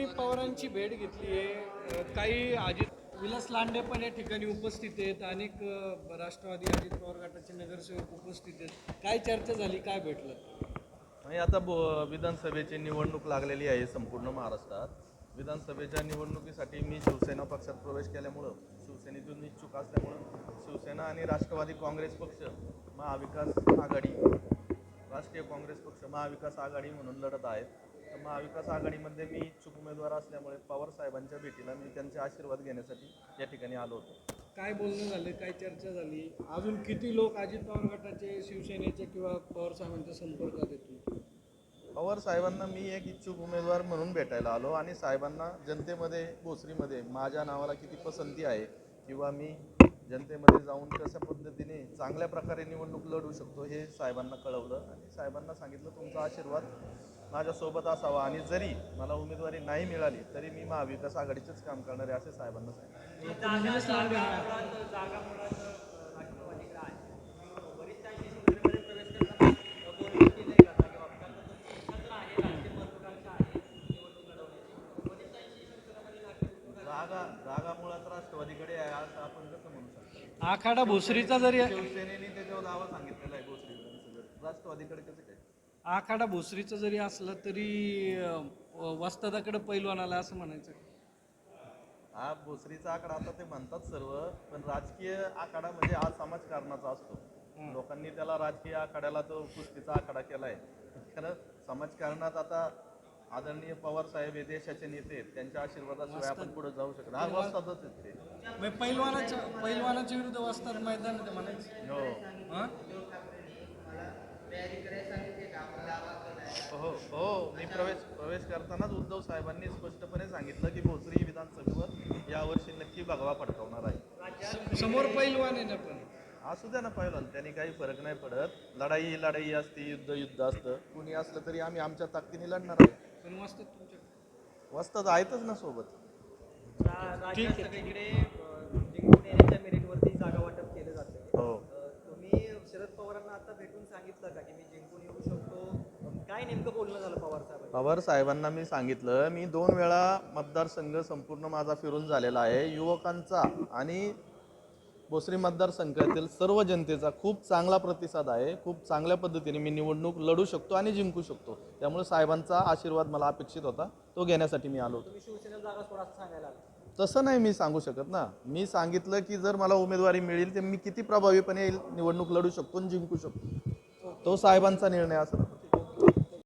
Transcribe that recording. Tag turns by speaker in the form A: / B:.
A: पवारांची भेट घेतली आहे. काही अजित विलास लांडे पण या ठिकाणी उपस्थित आहेत. अनेक राष्ट्रवादी अजित पवार गटाचे नगरसेवक उपस्थित आहेत. काय चर्चा झाली काय भेटलं?
B: आणि आता ब- विधानसभेची निवडणूक लागलेली आहे संपूर्ण महाराष्ट्रात. विधानसभेच्या निवडणुकीसाठी मी शिवसेना पक्षात प्रवेश केल्यामुळं शिवसेनेतून इच्छुक असल्यामुळं शिवसेना आणि राष्ट्रवादी काँग्रेस पक्ष महाविकास आघाडी राष्ट्रीय काँग्रेस पक्ष महाविकास आघाडी म्हणून लढत आहेत. तर महाविकास आघाडीमध्ये मी इच्छुक उमेदवार असल्यामुळे पवार साहेबांच्या भेटीला मी त्यांचे आशीर्वाद घेण्यासाठी या ठिकाणी आलो होतो.
A: काय बोलणं झालं? काय चर्चा झाली? अजून किती लोक अजित पवार गटाचे शिवसेनेचे किंवा पवार साहेबांच्या संपर्कात येतील
B: पवार साहेबांना मी एक इच्छुक उमेदवार म्हणून भेटायला आलो आणि साहेबांना जनतेमध्ये भोसरीमध्ये माझ्या नावाला किती पसंती आहे किंवा मी जनतेमध्ये जाऊन कशा पद्धतीने चांगल्या प्रकारे निवडणूक लढवू शकतो हे साहेबांना कळवलं आणि साहेबांना सांगितलं तुमचा आशीर्वाद माझ्यासोबत असावा आणि जरी मला उमेदवारी नाही मिळाली तरी मी महाविकास आघाडीचेच काम करणार आहे असे साहेबांना सांगितलं. जागा जागा मुळात राष्ट्रवादीकडे आहे आज आपण जर
A: आखाडा भोसरीचा जरी
B: शिवसेनेने त्याच्यावर दावा सांगितलेला आहे भोसरी राष्ट्रवादीकडे कसं काय?
A: आखाडा भोसरीचा जरी असला तरी वस्तादाकडे पैलवान आला असं म्हणायचं.
B: हा भोसरीचा आकडा आता ते म्हणतात सर्व पण राजकीय आखाडा म्हणजे हा समाजकारणाचा असतो. लोकांनी त्याला राजकीय आखाड्याला तो कुस्तीचा आखाडा केलाय. खरं समाजकारणात आता आदरणीय पवार साहेब हे देशाचे नेते आहेत त्यांच्या आशीर्वादाशिवाय आपण पुढे जाऊ शकतो हा वाजतातच आहेत ते.
A: म्हणजे पैलवानाच्या पैलवानाच्या विरुद्ध वस्ताद मैदान ते म्हणायचं.
B: हो.
A: हा?
B: हो हो. मी प्रवेश प्रवेश करतानाच उद्धव साहेबांनी स्पष्टपणे सांगितलं की भोसरी विधानसभेवर यावर्षी नक्की भगवा फडकावणार आहे.
A: समोर पैलवान आहे ना पण.
B: असू द्या ना पहिलं त्यांनी काही फरक नाही पडत. लढाई ही लढाई असते युद्ध युद्ध असतं. कुणी असलं तरी आम्ही आमच्या ताकदीने लढणार आहे
A: पण
B: वस्तात आहेतच ना सोबत.
A: ठीक आहे.
C: सगळीकडे जिंकून येण्याच्या मेरिटवरती जागा वाटप केलं जातं.
B: हो.
C: तुम्ही शरद पवारांना आता भेटून सांगितलं का की मी जिंकून येऊ शकतो? काय नेमकं बोलणं झालं पवार साहेबांनी?
B: पवार साहेबांना मी सांगितलं मी दोन वेळा मतदारसंघ संपूर्ण माझा फिरून झालेला आहे. युवकांचा आणि भोसरी मतदारसंघातील सर्व जनतेचा खूप चांगला प्रतिसाद आहे. खूप चांगल्या पद्धतीने मी निवडणूक लढू शकतो आणि जिंकू शकतो. त्यामुळे साहेबांचा आशीर्वाद मला अपेक्षित होता. तो घेण्यासाठी मी आलो होतो.
C: असं
B: तसं नाही मी सांगू शकत ना. मी सांगितलं की जर मला उमेदवारी मिळेल तर मी किती प्रभावीपणे निवडणूक लढू शकतो आणि जिंकू शकतो. तो साहेबांचा निर्णय असला